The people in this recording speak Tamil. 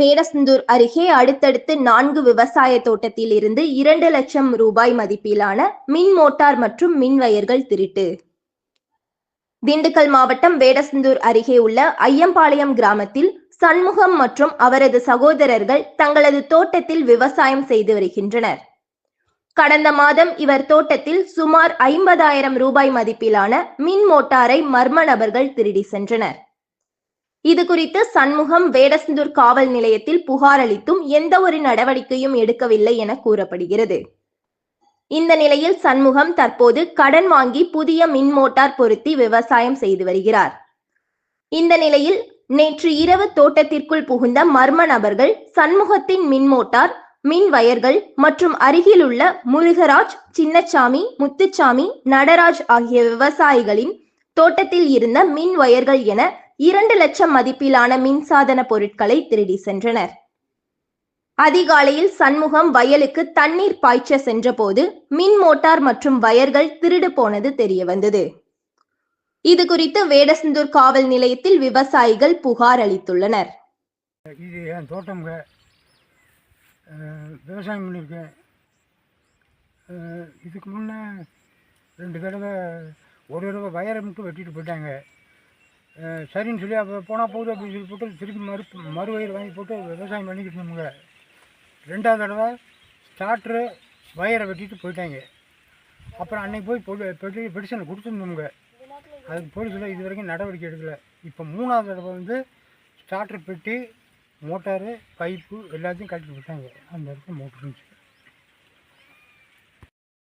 வேடசந்தூர் அருகே அடுத்தடுத்து நான்கு விவசாய தோட்டத்தில் இருந்து இரண்டு லட்சம் ரூபாய் மதிப்பிலான மின் மோட்டார் மற்றும் மின் வயர்கள் திருட்டு. திண்டுக்கல் மாவட்டம் வேடசந்தூர் அருகே உள்ள ஐயம்பாளையம் கிராமத்தில் சண்முகம் மற்றும் அவரது சகோதரர்கள் தங்களது தோட்டத்தில் விவசாயம் செய்து வருகின்றனர். கடந்த மாதம் இவர் தோட்டத்தில் சுமார் ஐம்பதாயிரம் ரூபாய் மதிப்பிலான மின் மோட்டாரை மர்ம நபர்கள் திருடி சென்றனர். இது குறித்து சண்முகம் வேடசந்தூர் காவல் நிலையத்தில் புகார் அளித்தும் எந்த ஒரு நடவடிக்கையும் எடுக்கவில்லை என கூறப்படுகிறது. இந்த நிலையில் சண்முகம் தற்போது கடன் வாங்கி புதிய மின் மோட்டார் பொருத்தி விவசாயம் செய்து வருகிறார். இந்த நிலையில் நேற்று இரவு தோட்டத்திற்குள் புகுந்த மர்ம நபர்கள் சண்முகத்தின் மின் மோட்டார் மின் வயர்கள் மற்றும் அருகிலுள்ள முருகராஜ் சின்னச்சாமி முத்துச்சாமி நடராஜ் ஆகிய விவசாயிகளின் தோட்டத்தில் இருந்த மின் வயர்கள் என இரண்டு லட்சம் மதிப்பிலான மின்சாதன பொருட்களை திருடி சென்றனர். அதிகாலையில் சண்முகம் வயலுக்கு தண்ணீர் பாய்ச்ச சென்றபோது மின் மோட்டார் மற்றும் வயர்கள் திருடு போனது தெரிய வந்தது. இது குறித்து வேடசந்தூர் காவல் நிலையத்தில் விவசாயிகள் புகார் அளித்துள்ளனர். இது என் தோட்டம் விவசாயம் பண்ணியிருக்கேன். இதுக்கு முன்னே ரெண்டு தடவை ஒரு தடவை வயரை மட்டும் வெட்டிட்டு போயிட்டாங்க. சரின்னு சொல்லி அப்போ போனால் போகுது அப்படின்னு சொல்லி போட்டு திருப்பி மறு மறு வாங்கி போட்டு விவசாயம் பண்ணிக்கிட்டு இருந்தோமுங்க ரெண்டாவது தடவை ஸ்டார்ட்ரு வயரை வெட்டிட்டு போயிட்டாங்க. அப்புறம் அன்னைக்கு போய் பொடி பெட்டி பெடிஷனை கொடுத்துருந்தோமுங்க அதுக்கு போலீஸில் இது வரைக்கும் நடவடிக்கை எடுக்கலை. இப்போ மூணாவது தடவை வந்து ஸ்டார்டர் பெட்டி மோட்டாரு பைப்பு எல்லாத்தையும் கட்டிட்டு விட்டாங்க அந்த இடத்துல மோட்டர் இருந்துச்சு.